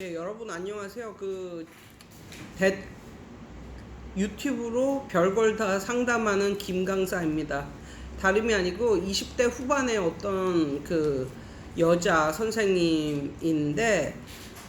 네, 여러분 안녕하세요. 그 대, 유튜브로 별걸 다 상담하는 김강사입니다. 다름이 아니고 20대 후반의 어떤 그 여자 선생님인데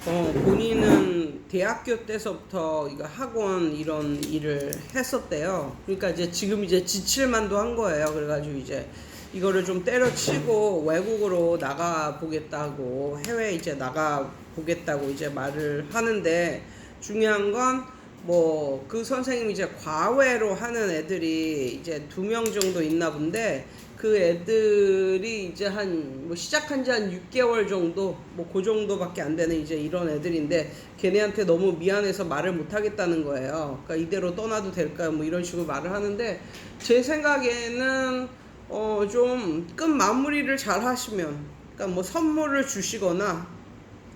어, 본인은 대학교 때서부터 이거 학원 이런 일을 했었대요. 그러니까 이제 지금 이제 지칠만도 한 거예요. 그래가지고 이제 이거를 좀 때려치고 외국으로 나가 보겠다고 해외 이제 나가 보겠다고 이제 말을 하는데 중요한 건 뭐 그 선생님이 이제 과외로 하는 애들이 이제 두 명 정도 있나 본데 그 애들이 이제 한 뭐 시작한 지 한 6개월 정도 뭐 그 정도밖에 안 되는 이제 이런 애들인데 걔네한테 너무 미안해서 말을 못 하겠다는 거예요. 그러니까 이대로 떠나도 될까요? 뭐 이런 식으로 말을 하는데 제 생각에는 어 좀 끝 마무리를 잘 하시면 그러니까 뭐 선물을 주시거나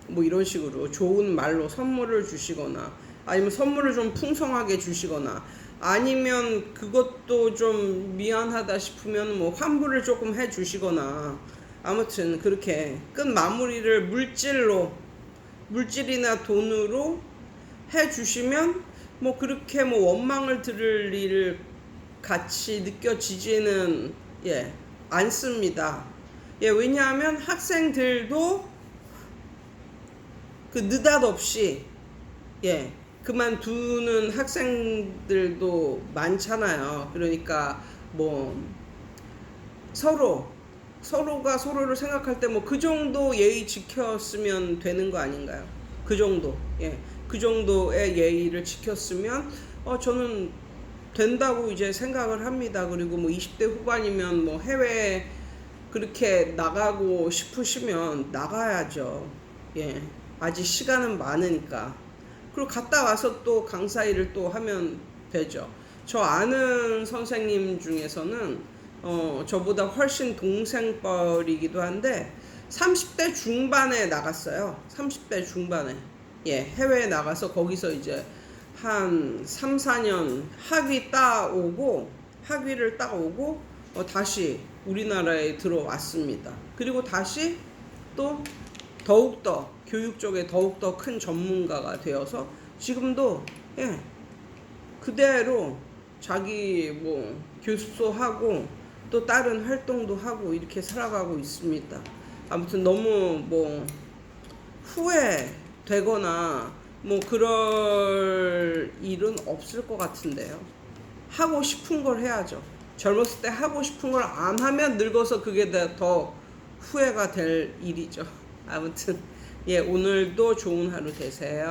뭐 이런 식으로 좋은 말로 선물을 주시거나 아니면 선물을 좀 풍성하게 주시거나 아니면 그것도 좀 미안하다 싶으면 뭐 환불을 조금 해 주시거나 아무튼 그렇게 끝 마무리를 물질로 물질이나 돈으로 해 주시면 뭐 그렇게 뭐 원망을 들을 일 같이 느껴지지는 예 않습니다. 예 왜냐하면 학생들도 그 느닷없이 예 그만두는 학생들도 많잖아요. 그러니까 뭐 서로 서로가 서로를 생각할 때 뭐 그 정도 예의 지켰으면 되는 거 아닌가요? 그 정도 예 그 정도의 예의를 지켰으면 어 저는 된다고 이제 생각을 합니다. 그리고 뭐 20대 후반이면 뭐 해외 그렇게 나가고 싶으시면 나가야죠. 예. 아직 시간은 많으니까. 그리고 갔다 와서 또 강사 일을 또 하면 되죠. 저 아는 선생님 중에서는 어, 저보다 훨씬 동생뻘이기도 한데 30대 중반에 나갔어요. 30대 중반에. 예, 해외에 나가서 거기서 이제 한 3, 4년 학위 따오고 학위를 따오고 어, 다시 우리나라에 들어왔습니다. 그리고 다시 또 더욱더 교육 쪽에 더욱더 큰 전문가가 되어서 지금도 예 그대로 자기 뭐 교수하고 또 다른 활동도 하고 이렇게 살아가고 있습니다. 아무튼 너무 뭐 후회되거나 뭐 그럴 일은 없을 것 같은데요. 하고 싶은 걸 해야죠. 젊었을 때 하고 싶은 걸 안 하면 늙어서 그게 더 후회가 될 일이죠. 아무튼 예 오늘도 좋은 하루 되세요.